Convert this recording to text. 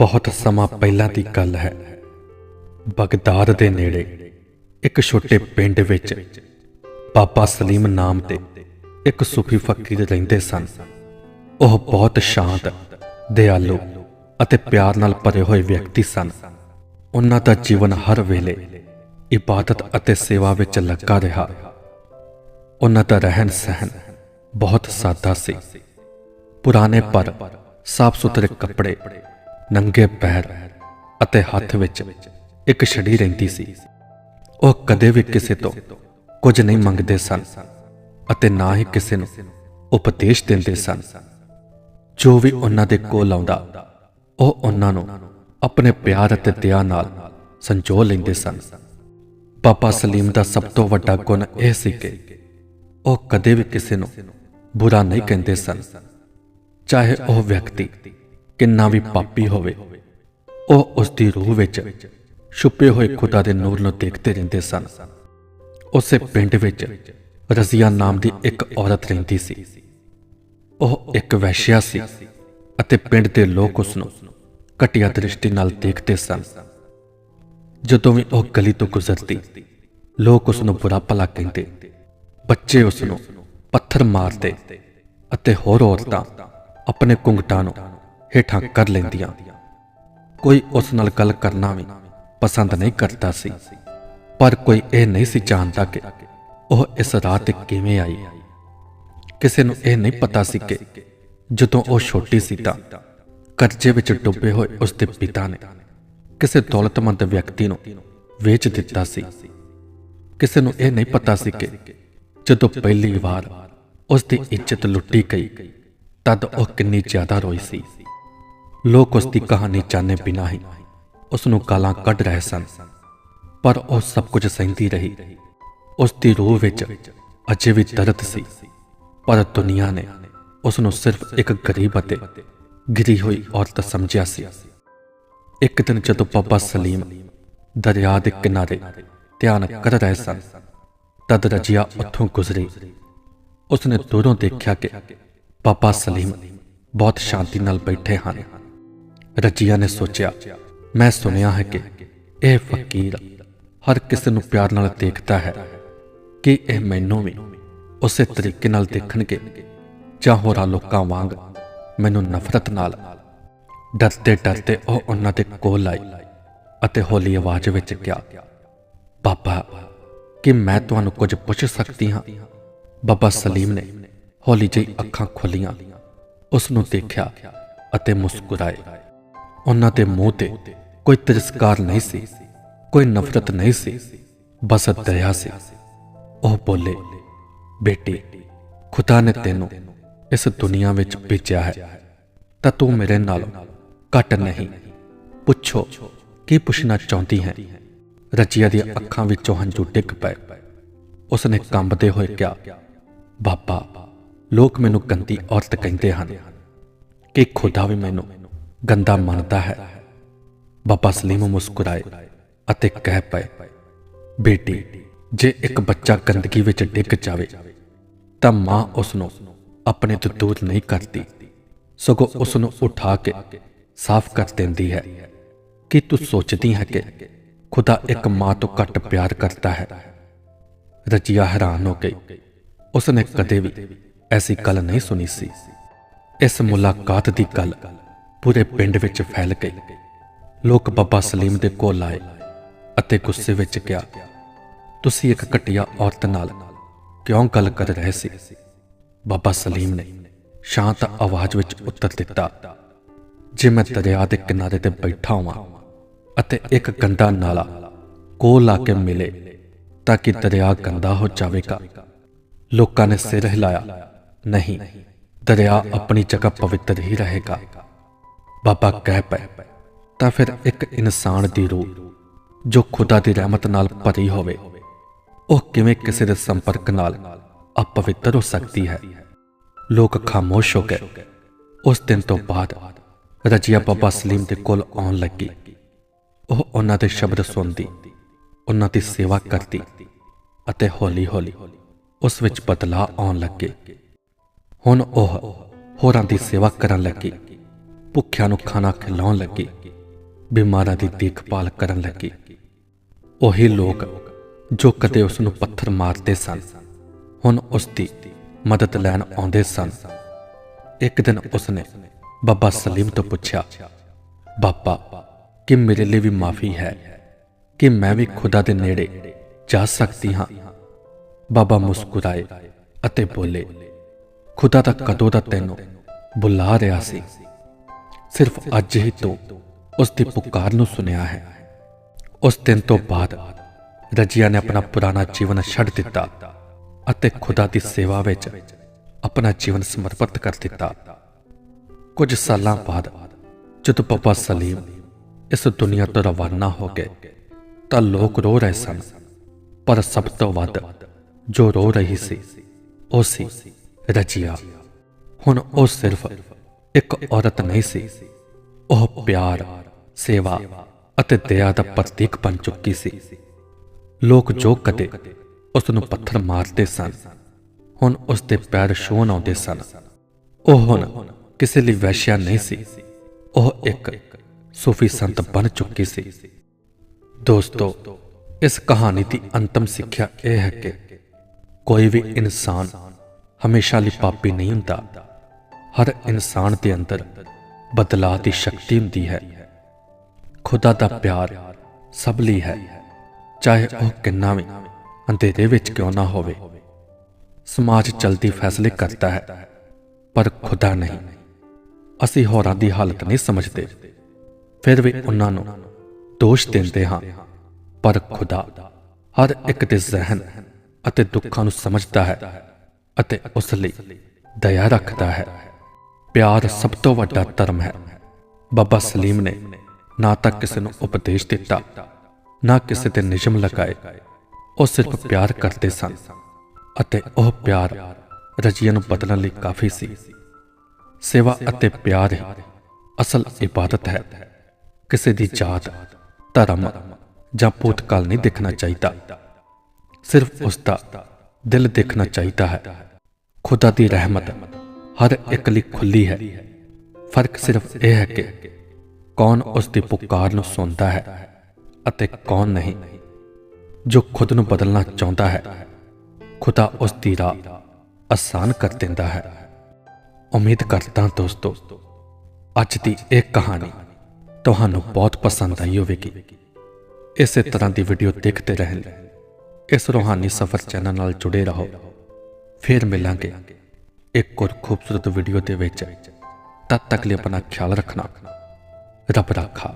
ਬਹੁਤ ਸਮਾਂ ਪਹਿਲਾਂ ਦੀ ਗੱਲ ਹੈ। ਬਗਦਾਦ ਦੇ ਨੇੜੇ, ਇੱਕ ਛੋਟੇ ਪਿੰਡ ਵਿੱਚ ਬਾਬਾ ਸਲੀਮ ਨਾਮ ਤੇ ਇੱਕ ਸੂਫੀ ਫਕੀਰ ਰਹਿੰਦੇ ਸਨ। ਉਹ ਬਹੁਤ ਸ਼ਾਂਤ, ਦਿਆਲੂ ਅਤੇ ਪਿਆਰ ਨਾਲ ਭਰੇ ਹੋਏ ਵਿਅਕਤੀ ਸਨ। ਉਹਨਾਂ ਦਾ ਜੀਵਨ ਹਰ ਵੇਲੇ ਇਬਾਦਤ ਅਤੇ ਸੇਵਾ ਵਿੱਚ ਲੱਗਾ ਰਿਹਾ। ਉਹਨਾਂ ਦਾ ਰਹਿਣ ਸਹਿਣ ਬਹੁਤ ਸਾਦਾ ਸੀ। ਪੁਰਾਣੇ ਪਰ ਸਾਫ਼ ਸੁਥਰੇ ਕੱਪੜੇ ਨੰਗੇ ਪੈਰ ਅਤੇ ਹੱਥ ਵਿੱਚ ਇੱਕ ਛੜੀ ਰਹਿੰਦੀ ਸੀ। ਉਹ ਕਦੇ ਵੀ ਕਿਸੇ ਤੋਂ ਕੁਝ ਨਹੀਂ ਮੰਗਦੇ ਸਨ ਅਤੇ ਨਾ ਹੀ ਕਿਸੇ ਨੂੰ ਉਪਦੇਸ਼ ਦਿੰਦੇ ਸਨ। ਜੋ ਵੀ ਉਹਨਾਂ ਦੇ ਕੋਲ ਆਉਂਦਾ, ਉਹ ਉਹਨਾਂ ਨੂੰ ਆਪਣੇ ਪਿਆਰ ਅਤੇ ਦਇਆ ਨਾਲ ਸੰਜੋ ਲੈਂਦੇ ਸਨ। ਪਾਪਾ ਸਲੀਮ ਦਾ ਸਭ ਤੋਂ ਵੱਡਾ ਗੁਣ ਇਹ ਸੀ ਕਿ ਉਹ ਕਦੇ ਵੀ ਕਿਸੇ ਨੂੰ ਬੁਰਾ ਨਹੀਂ ਕਹਿੰਦੇ ਸਨ। ਚਾਹੇ ਉਹ ਵਿਅਕਤੀ ਕਿੰਨਾ ਵੀ ਪਾਪੀ ਹੋਵੇ, ਉਹ ਉਸ ਦੀ ਰੂਹ ਵਿੱਚ ਛੁਪੇ ਹੋਏ ਖੁਦਾ ਦੇ ਨੂਰ ਨੂੰ ਦੇਖਦੇ ਰਹਿੰਦੇ ਸਨ। ਉਸੇ ਪਿੰਡ ਵਿੱਚ ਰਜ਼ੀਆ ਨਾਮ ਦੀ ਇੱਕ ਔਰਤ ਰਹਿੰਦੀ ਸੀ। ਉਹ ਇੱਕ ਵੈਸ਼ਿਆ ਸੀ ਅਤੇ ਪਿੰਡ ਦੇ ਲੋਕ ਉਸ ਨੂੰ ਘਟੀਆ ਦ੍ਰਿਸ਼ਟੀ ਨਾਲ ਦੇਖਦੇ ਸਨ। ਜਦੋਂ ਵੀ ਉਹ ਗਲੀ ਤੋਂ ਗੁਜ਼ਰਦੀ, ਲੋਕ ਉਸ ਨੂੰ ਬੁਰਾ ਭਲਾ ਕਹਿੰਦੇ। ਬੱਚੇ ਉਸ ਨੂੰ ਪੱਥਰ ਮਾਰਦੇ ਅਤੇ ਹੋਰ ਔਰਤਾਂ ਆਪਣੇ ਕੁੰਗਟਾਂ ਨੂੰ ਹੇਠਾਂ ਕਰ ਲੈਂਦੀਆਂ। ਕੋਈ ਉਸ ਨਾਲ ਗੱਲ ਕਰਨਾ ਵੀ ਪਸੰਦ ਨਹੀਂ ਕਰਦਾ ਸੀ। ਪਰ ਕੋਈ ਇਹ ਨਹੀਂ ਸੀ ਜਾਣਦਾ ਕਿ ਉਹ ਇਸ ਰਾਹ ਤੇ ਕਿਵੇਂ ਆਈ। ਕਿਸੇ ਨੂੰ ਇਹ ਨਹੀਂ ਪਤਾ ਸੀ ਕਿ ਜਦੋਂ ਉਹ ਛੋਟੀ ਸੀ ਤਾਂ ਕਰਜ਼ੇ ਵਿੱਚ ਡੁੱਬੇ ਹੋਏ ਉਸ ਦੇ ਪਿਤਾ ਨੇ ਕਿਸੇ ਦੌਲਤਮੰਦ ਵਿਅਕਤੀ ਨੂੰ ਵੇਚ ਦਿੱਤਾ ਸੀ। ਕਿਸੇ ਨੂੰ ਇਹ ਨਹੀਂ ਪਤਾ ਸੀ ਕਿ ਜਦੋਂ ਪਹਿਲੀ ਵਾਰ ਉਸ ਦੀ ਇੱਜ਼ਤ ਲੁੱਟੀ ਗਈ, ਤਦ ਉਹ ਕਿੰਨੀ ਜ਼ਿਆਦਾ ਰੋਈ ਸੀ। ਲੋਕ ਉਸ ਦੀ ਕਹਾਣੀ ਜਾਣੇ ਬਿਨਾਂ ਹੀ ਉਸ ਨੂੰ ਗਾਲਾਂ ਕੱਢ ਰਹੇ ਸਨ। ਪਰ ਉਹ ਸਭ ਕੁਝ ਸਹਿੰਦੀ ਰਹੀ। ਉਸ ਦੀ ਰੂਹ ਵਿੱਚ ਅਜੇ ਵੀ ਦਰਦ ਸੀ। ਪਰ ਦੁਨੀਆ ਨੇ ਉਸ ਨੂੰ ਸਿਰਫ ਇੱਕ ਗਰੀਬ ਅਤੇ ਗਿਰੀ ਹੋਈ ਔਰਤ ਸਮਝਿਆ ਸੀ। ਇੱਕ ਦਿਨ ਜਦੋਂ ਬਾਬਾ ਸਲੀਮ ਦਰਿਆ ਦੇ ਕਿਨਾਰੇ ਧਿਆਨ ਕਰ ਰਹੇ ਸਨ, ਤਦ ਰਜੀਆ ਉੱਥੋਂ ਗੁਜ਼ਰੀ। ਉਸਨੇ ਦੂਰੋਂ ਦੇਖਿਆ ਕਿ ਬਾਬਾ ਸਲੀਮ ਬਹੁਤ ਸ਼ਾਂਤੀ ਨਾਲ ਬੈਠੇ ਹਨ। ਰਜੀਆ ਨੇ ਸੋਚਿਆ, ਮੈਂ ਸੁਣਿਆ ਹੈ ਕਿ ਇਹ ਫਕੀਰ ਹਰ ਕਿਸੇ ਨੂੰ ਪਿਆਰ ਨਾਲ ਦੇਖਦਾ ਹੈ ਕਿ ਇਹ ਮੈਨੂੰ ਵੀ ਉਸੇ ਤਰੀਕੇ ਨਾਲ ਦੇਖਣਗੇ ਜਾਂ ਹੋਰਾਂ ਲੋਕਾਂ ਵਾਂਗ ਮੈਨੂੰ ਨਫ਼ਰਤ ਨਾਲ। ਡਰਦੇ ਡਰਦੇ ਉਹ ਉਹਨਾਂ ਦੇ ਕੋਲ ਆਈ ਅਤੇ ਹੌਲੀ ਆਵਾਜ਼ ਵਿੱਚ ਕਿਹਾ, ਬਾਬਾ, ਕਿ ਮੈਂ ਤੁਹਾਨੂੰ ਕੁਝ ਪੁੱਛ ਸਕਦੀ ਹਾਂ? ਬਾਬਾ ਸਲੀਮ ਨੇ ਹੌਲੀ ਜਿਹੀ ਅੱਖਾਂ ਖੋਲੀਆਂ ਉਸ ਨੂੰ ਦੇਖਿਆ ਅਤੇ ਮੁਸਕਰਾਏ। ਉਹਨਾਂ ਦੇ ਮੂੰਹ ਤੇ ਕੋਈ ਤਿਰਸਕਾਰ ਨਹੀਂ ਸੀ, ਕੋਈ ਨਫ਼ਰਤ ਨਹੀਂ ਸੀ, ਬਸ ਦਇਆ ਸੀ। ਉਹ ਬੋਲੇ, ਬੇਟੀ, ਖੁਦਾ ਨੇ ਤੈਨੂੰ ਇਸ ਦੁਨੀਆ ਵਿੱਚ ਭੇਜਿਆ ਹੈ, ਤਾਂ ਤੂੰ ਮੇਰੇ ਨਾਲ ਘੱਟ ਨਹੀਂ। ਪੁੱਛੋ, ਕੀ ਪੁੱਛਣਾ ਚਾਹੁੰਦੀ ਹੈ? ਰਜੀਆ ਦੀਆਂ ਅੱਖਾਂ ਵਿੱਚੋਂ ਹੰਝੂ ਡਿੱਗ ਪਏ। ਉਸਨੇ ਕੰਬਦੇ ਹੋਏ ਕਿਹਾ, ਬਾਬਾ, ਲੋਕ ਮੈਨੂੰ ਗੰਦੀ ਔਰਤ ਕਹਿੰਦੇ ਹਨ ਕਿ ਖੁਦਾ ਵੀ ਮੈਨੂੰ ਗੰਦਾ ਮੰਨਦਾ ਹੈ। ਬਾਬਾ ਸਲੀਮ ਮੁਸਕਰਾਏ ਅਤੇ ਕਹਿ ਪਏ, ਬੇਟੀ, ਜੇ ਇੱਕ ਬੱਚਾ ਗੰਦਗੀ ਵਿੱਚ ਡਿੱਗ ਜਾਵੇ, ਤਾਂ ਮਾਂ ਉਸ ਨੂੰ ਆਪਣੇ ਤੋਂ ਦੂਰ ਨਹੀਂ ਕਰਦੀ। ਸਗੋਂ ਉਸ ਨੂੰ ਉਠਾ ਕੇ ਸਾਫ਼ ਕਰ ਦਿੰਦੀ ਹੈ। ਕਿ ਤੂੰ ਸੋਚਦੀ ਹੈ ਕਿ ਖੁਦਾ ਇੱਕ ਮਾਂ ਤੋਂ ਘੱਟ ਪਿਆਰ ਕਰਦਾ ਹੈ? ਰਜੀਆ ਹੈਰਾਨ ਹੋ ਗਈ। ਉਸਨੇ ਕਦੇ ਵੀ ਐਸੀ ਗੱਲ ਨਹੀਂ ਸੁਣੀ ਸੀ। ਇਸ ਮੁਲਾਕਾਤ ਦੀ ਗੱਲ ਪੂਰੇ ਪਿੰਡ ਵਿੱਚ ਫੈਲ ਗਈ। ਲੋਕ ਬਾਬਾ ਸਲੀਮ ਦੇ ਕੋਲ ਆਏ ਅਤੇ ਗੁੱਸੇ ਵਿੱਚ ਕਿਹਾ, ਤੁਸੀਂ ਇੱਕ ਘਟੀਆ ਔਰਤ ਨਾਲ ਕਿਉਂ ਗੱਲ ਕਰ ਰਹੇ ਸੀ? ਬਾਬਾ ਸਲੀਮ ਨੇ ਸ਼ਾਂਤ ਆਵਾਜ਼ ਵਿੱਚ ਉੱਤਰ ਦਿੱਤਾ, ਜੇ ਮੈਂ ਦਰਿਆ ਦੇ ਕਿਨਾਰੇ ਤੇ ਬੈਠਾ ਹਾਂ ਅਤੇ ਇੱਕ ਗੰਦਾ ਨਾਲਾ ਕੋਲ ਆ ਕੇ ਮਿਲੇ ਤਾਂ ਕਿ ਦਰਿਆ ਗੰਦਾ ਹੋ ਜਾਵੇਗਾ? ਲੋਕਾਂ ਨੇ ਸਿਰ ਹਿਲਾਇਆ, ਨਹੀਂ, ਦਰਿਆ ਆਪਣੀ ਜਗ੍ਹਾ ਪਵਿੱਤਰ ਹੀ ਰਹੇਗਾ। ਬਾਬਾ ਕਹਿ ਪਏ ਤਾਂ ਫਿਰ ਇੱਕ ਇਨਸਾਨ ਦੀ ਰੂਹ, ਜੋ ਖੁਦਾ ਦੀ ਰਹਿਮਤ ਨਾਲ ਭਰੀ ਹੋਵੇ, ਉਹ ਕਿਵੇਂ ਕਿਸੇ ਦੇ ਸੰਪਰਕ ਨਾਲ ਅਪਵਿੱਤਰ ਹੋ ਸਕਦੀ ਹੈ? ਲੋਕ ਖਾਮੋਸ਼ ਹੋ ਗਏ। ਉਸ ਦਿਨ ਤੋਂ ਬਾਅਦ ਰਜੀਆ ਬਾਬਾ ਸਲੀਮ ਦੇ ਕੋਲ ਆਉਣ ਲੱਗੀ। ਉਹ ਉਹਨਾਂ ਦੇ ਸ਼ਬਦ ਸੁਣਦੀ, ਉਹਨਾਂ ਦੀ ਸੇਵਾ ਕਰਦੀ ਅਤੇ ਹੌਲੀ-ਹੌਲੀ ਉਸ ਵਿੱਚ ਬਦਲਾਅ ਆਉਣ ਲੱਗੇ। ਹੁਣ ਉਹ ਹੋਰਾਂ ਦੀ ਸੇਵਾ ਕਰਨ ਲੱਗੀ। ਭੁੱਖਿਆਂ ਨੂੰ ਖਾਣਾ ਖਿਲਾਉਣ ਲੱਗੇ, ਬਿਮਾਰਾਂ ਦੀ ਦੇਖਭਾਲ ਕਰਨ ਲੱਗੇ। ਉਹੀ ਲੋਕ ਜੋ ਕਦੇ ਉਸ ਨੂੰ ਪੱਥਰ ਮਾਰਦੇ ਸਨ, ਹੁਣ ਉਸ ਦੀ ਮਦਦ ਲੈਣ ਆਉਂਦੇ ਸਨ। ਇੱਕ ਦਿਨ ਉਸਨੇ ਬਾਬਾ ਸਲੀਮ ਤੋਂ ਪੁੱਛਿਆ, ਬਾਬਾ, ਕਿ ਮੇਰੇ ਲਈ ਵੀ ਮਾਫੀ ਹੈ? ਕਿ ਮੈਂ ਵੀ ਖੁਦਾ ਦੇ ਨੇੜੇ ਜਾ ਸਕਦੀ ਹਾਂ? ਬਾਬਾ ਮੁਸਕਰਾਏ ਅਤੇ ਬੋਲੇ, ਖੁਦਾ ਤਾਂ ਕਦੋਂ ਦਾ ਤੈਨੂੰ ਬੁਲਾ ਰਿਹਾ ਸੀ? ਸਿਰਫ ਅੱਜ ਹੀ ਤੋਂ ਉਸ ਦੀ ਪੁਕਾਰ ਨੂੰ ਸੁਨਿਆ ਹੈ। ਉਸ ਦਿਨ ਤੋਂ ਬਾਅਦ ਰਜੀਆ ਨੇ ਆਪਣਾ ਪੁਰਾਣਾ ਜੀਵਨ ਛੱਡ ਦਿੱਤਾ ਅਤੇ ਖੁਦਾ ਦੀ ਸੇਵਾ ਵਿੱਚ ਆਪਣਾ ਜੀਵਨ ਸਮਰਪਿਤ ਕਰ ਦਿੱਤਾ। ਕੁਝ ਸਾਲਾਂ ਬਾਅਦ ਜਦੋਂ ਪਾਪਾ ਸਲੀਮ ਇਸ ਦੁਨੀਆ ਤੋਂ ਰਵਾਨਾ ਹੋ ਗਏ ਤਾਂ ਲੋਕ ਰੋ ਰਹੇ ਸਨ। ਪਰ ਸਭ ਤੋਂ ਵੱਧ ਜੋ ਰੋ ਰਹੀ ਸੀ ਉਹ ਸੀ ਰਜੀਆ। ਹੁਣ ਉਹ ਸਿਰਫ ਇੱਕ ਔਰਤ ਨਹੀਂ ਸੀ। ਉਹ ਪਿਆਰ, ਸੇਵਾ ਅਤੇ ਦਇਆ ਦਾ ਪ੍ਰਤੀਕ ਬਣ ਚੁੱਕੀ ਸੀ। ਲੋਕ ਜੋ ਕਦੇ ਉਸ ਨੂੰ ਪੱਥਰ ਮਾਰਦੇ ਸਨ, ਹੁਣ ਉਸ ਦੇ ਪੈਰ ਛੂਹਣ ਆਉਂਦੇ ਸਨ। ਉਹ ਹੁਣ ਕਿਸੇ ਲਈ ਵੈਸ਼ਿਆ ਨਹੀਂ ਸੀ। ਉਹ ਇੱਕ ਸੂਫੀ ਸੰਤ ਬਣ ਚੁੱਕੀ ਸੀ। ਦੋਸਤੋ, ਇਸ ਕਹਾਣੀ ਦੀ ਅੰਤਮ ਸਿੱਖਿਆ ਇਹ ਹੈ ਕਿ ਕੋਈ ਵੀ ਇਨਸਾਨ ਹਮੇਸ਼ਾ ਲਈ ਪਾਪੀ ਨਹੀਂ ਹੁੰਦਾ। ਹਰ ਇਨਸਾਨ ਦੇ ਅੰਦਰ ਬਦਲਾਅ ਦੀ ਸ਼ਕਤੀ ਹੁੰਦੀ ਹੈ। ਖੁਦਾ ਦਾ ਪਿਆਰ ਸਭ ਲਈ ਹੈ। ਚਾਹੇ ਉਹ ਕਿੰਨਾ ਵੀ ਅੰਧੇਰੇ ਵਿੱਚ ਕਿਉਂ ਨਾ ਹੋਵੇ। ਸਮਾਜ ਚਲਦੀ ਫੈਸਲੇ ਕਰਦਾ ਹੈ, ਪਰ ਖੁਦਾ ਨਹੀਂ। ਅਸੀਂ ਹੋਰਾਂ ਦੀ ਹਾਲਤ ਨਹੀਂ ਸਮਝਦੇ। ਫਿਰ ਵੀ ਉਹਨਾਂ ਨੂੰ ਦੋਸ਼ ਦਿੰਦੇ ਹਾਂ, ਪਰ ਖੁਦਾ ਹਰ ਇੱਕ ਦੇ ਜ਼ਹਿਨ ਅਤੇ ਦੁੱਖਾਂ ਨੂੰ ਸਮਝਦਾ ਹੈ ਅਤੇ ਉਸ ਲਈ ਦਇਆ ਰੱਖਦਾ ਹੈ। ਪਿਆਰ ਸਭ ਤੋਂ ਵੱਡਾ ਧਰਮ ਹੈ। ਬਾਬਾ ਸਲੀਮ ਨੇ ਨਾ ਤਾਂ ਕਿਸੇ ਨੂੰ ਉਪਦੇਸ਼ ਦਿੱਤਾ, ਨਾ ਕਿਸੇ ਤੇ ਨਿਯਮ ਲਗਾਏ। ਉਹ ਸਿਰਫ ਪਿਆਰ ਕਰਦੇ ਸਨ ਅਤੇ ਉਹ ਪਿਆਰ ਰਜੀਆ ਨੂੰ ਬਦਲਣ ਲਈ ਕਾਫੀ ਸੀ। ਸੇਵਾ ਅਤੇ ਪਿਆਰ ਹੀ ਅਸਲ ਇਬਾਦਤ ਹੈ। ਕਿਸੇ ਦੀ ਜਾਤ, ਧਰਮ ਜਾਂ ਭੂਤਕਾਲ ਨਹੀਂ ਦੇਖਣਾ ਚਾਹੀਦਾ। ਸਿਰਫ ਉਸ ਦਾ ਦਿਲ ਦੇਖਣਾ ਚਾਹੀਦਾ ਹੈ। ਖੁਦਾ ਦੀ ਰਹਿਮਤ ਹਰ ਇੱਕ ਲਈ ਖੁੱਲੀ ਹੈ। ਫ਼ਰਕ ਸਿਰਫ ਇਹ ਹੈ ਕਿ ਕੌਣ ਉਸ ਦੀ ਪੁਕਾਰ ਨੂੰ ਸੁਣਦਾ ਹੈ ਅਤੇ ਕੌਣ ਨਹੀਂ। ਜੋ ਖੁਦ ਨੂੰ ਬਦਲਣਾ ਚਾਹੁੰਦਾ ਹੈ, ਖੁਦਾ ਉਸ ਦੀ ਰਾਹ ਆਸਾਨ ਕਰ ਦਿੰਦਾ ਹੈ। ਉਮੀਦ ਕਰਦਾ ਦੋਸਤੋ, ਅੱਜ ਦੀ ਇਹ ਕਹਾਣੀ ਤੁਹਾਨੂੰ ਬਹੁਤ ਪਸੰਦ ਆਈ ਹੋਵੇਗੀ। ਇਸੇ ਤਰ੍ਹਾਂ ਦੀ ਵੀਡੀਓ ਦੇਖਦੇ ਰਹਿਣ ਇਸ ਰੋਹਾਨੀ ਸਫ਼ਰ ਚੈਨਲ ਨਾਲ ਜੁੜੇ ਰਹੋ। ਫਿਰ ਮਿਲਾਂਗੇ। ਇੱਕ ਹੋਰ ਖੂਬਸੂਰਤ ਵੀਡੀਓ ਦੇ ਵਿੱਚ ਤਦ ਤੱਕ ਲਈ ਆਪਣਾ ਖਿਆਲ ਰੱਖਣਾ। ਰੱਬ ਰਾਖਾ